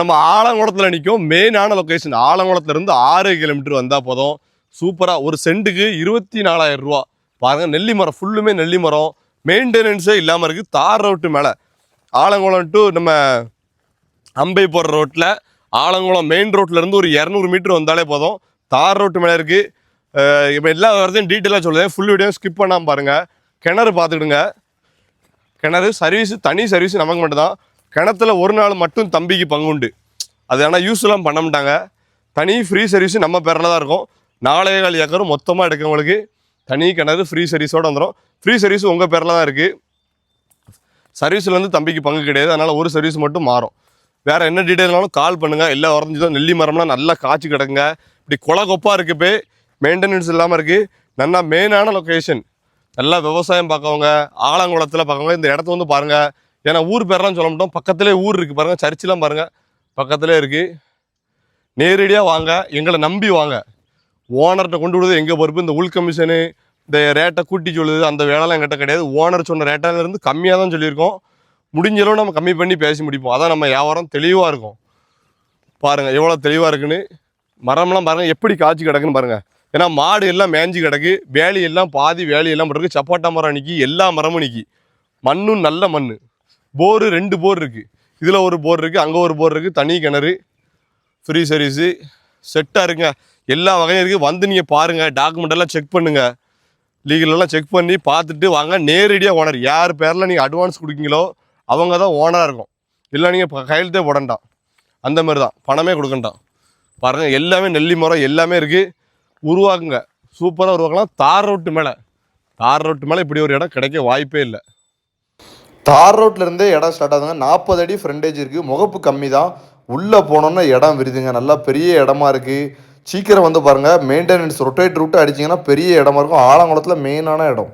நம்ம ஆலங்குளத்தில் நிற்கும் மெயினான லொக்கேஷன் ஆலங்குளத்துலேருந்து ஆறு கிலோமீட்டர் வந்தால் போதும். சூப்பராக ஒரு சென்ட்டுக்கு இருபத்தி நாலாயிரம் ரூபா. பாருங்கள் நெல்லி மரம் ஃபுல்லுமே நெல்லி மரம். மெயின்டெனன்ஸே இல்லாமல் இருக்குது தார் ரோட்டு மேலே. ஆலங்குளம் டு நம்ம அம்பை போகிற ரோட்டில் ஆலங்குளம் மெயின் ரோட்ல இருந்து ஒரு இரநூறு மீட்டர் வந்தாலே போதும். தார் ரோட்டு மேலே இருக்குது இப்போ எல்லா வரதையும் டீட்டெயிலாக சொல்லுவேன் ஃபுல் வீடியோ ஸ்கிப் பண்ணாமல் பாருங்கள் கிணறு பார்த்துக்கிடுங்க. கிணறு சர்வீஸு தனி சர்வீஸ் நமக்கு மட்டும்தான். கிணத்துல ஒரு நாள் மட்டும் தம்பிக்கு பங்குண்டு. அது ஆனால் யூஸ்லாம் பண்ண மாட்டாங்க. தனி ஃப்ரீ சர்வீஸும் நம்ம பேரில் தான் இருக்கும். நாலே கால் ஏக்கரும் மொத்தமாக எடுக்கவங்களுக்கு தனி கிணறு ஃப்ரீ சர்வீஸோடு வந்துடும் ஃப்ரீ சர்வீஸ் உங்கள் பேரில் தான் இருக்குது சர்வீஸ்லேருந்து தம்பிக்கு பங்கு கிடையாது. அதனால் ஒரு சர்வீஸ் மட்டும் மாறும். வேறு என்ன டீட்டெயில்னாலும் கால் பண்ணுங்கள் எல்லாம் உறஞ்சிதான் நெல்லி மரம்லாம் நல்லா காய்ச்சி கிடக்குங்க. இப்படி கொலை கொப்பாக இருக்குது போய் மெயின்டெனன்ஸ் இல்லாமல் இருக்குது நல்லா மெயினான லொக்கேஷன் நல்லா விவசாயம் பார்க்கவங்க ஆலங்குளத்தில் பார்க்கவங்க இந்த இடத்த வந்து பாருங்கள் ஏன்னா ஊர் பேரெல்லாம் சொல்ல மாட்டோம். பக்கத்துலேயே ஊர் இருக்குது பாருங்கள் சர்ச்செலாம் பாருங்கள் பக்கத்துலேயே இருக்குது நேரடியாக வாங்க. எங்களை நம்பி வாங்க. ஓனர்கிட்ட கொண்டு விடுறது எங்கள் பொறுப்பு? இந்த உள் கமிஷனு இந்த ரேட்டை கூட்டி சொல்லுது. அந்த வேலைலாம் எங்கிட்ட கிடையாது. ஓனர் சொன்ன ரேட்டால இருந்து கம்மியாக தான் சொல்லியிருக்கோம். முடிஞ்ச அளவு நம்ம கம்மி பண்ணி பேசி முடிப்போம். அதான் நம்ம வியாபாரம் தெளிவாக இருக்கும். பாருங்கள் எவ்வளோ தெளிவாக இருக்குன்னு. மரம்லாம் பாருங்கள் எப்படி காய்ச்சி கிடக்குன்னு பாருங்கள் ஏன்னா மாடு எல்லாம் மேய்ஞ்சி கிடக்கு. வேலி எல்லாம் பாதி வேலையெல்லாம் போட்டிருக்கு. சப்போட்டா மரம் நிற்கி எல்லா மரமும் நிற்கி மண்ணும் நல்ல மண் போரு ரெண்டு போர் இருக்குது இதில் ஒரு போர் இருக்குது அங்கே ஒரு போர் இருக்குது தனி கிணறு ஃப்ரீ சர்வீஸு செட்டாக இருக்குங்க எல்லா வகையும் இருக்குது வந்து நீங்கள் பாருங்கள் டாக்குமெண்டெல்லாம் செக் பண்ணுங்கள் லீகலெல்லாம் செக் பண்ணி பார்த்துட்டு வாங்க. நேரடியாக ஓனர் யார் பேரில் நீங்கள் அட்வான்ஸ் கொடுக்கீங்களோ அவங்க தான் ஓனராக இருக்கும். இல்லை நீங்கள் கையெழுத்தே போடண்டாம் அந்த மாதிரி தான். பணமே கொடுக்கண்டாம் பாருங்கள் எல்லாமே நெல்லி மரம் எல்லாமே இருக்குது உருவாக்குங்க. சூப்பராக உருவாக்கலாம். தார் ரோட்டு மேலே. தார் ரோட்டு மேலே இப்படி ஒரு இடம் கிடைக்க வாய்ப்பே இல்லை. தார் ரோட்லேருந்தே இடம் ஸ்டார்ட் ஆகுதுங்க. நாற்பது அடி ஃப்ரண்டேஜ் இருக்குது முகப்பு கம்மி தான் உள்ளே போனோன்னா இடம் விரிதுங்க. நல்லா பெரிய இடமா இருக்குது சீக்கிரம் வந்து பாருங்கள் மெயின்டெனன்ஸ் ரொட்டேட் ரூட்டு அடிச்சிங்கன்னா பெரிய இடமா இருக்கும். ஆலங்குளத்தில் மெயினான இடம்.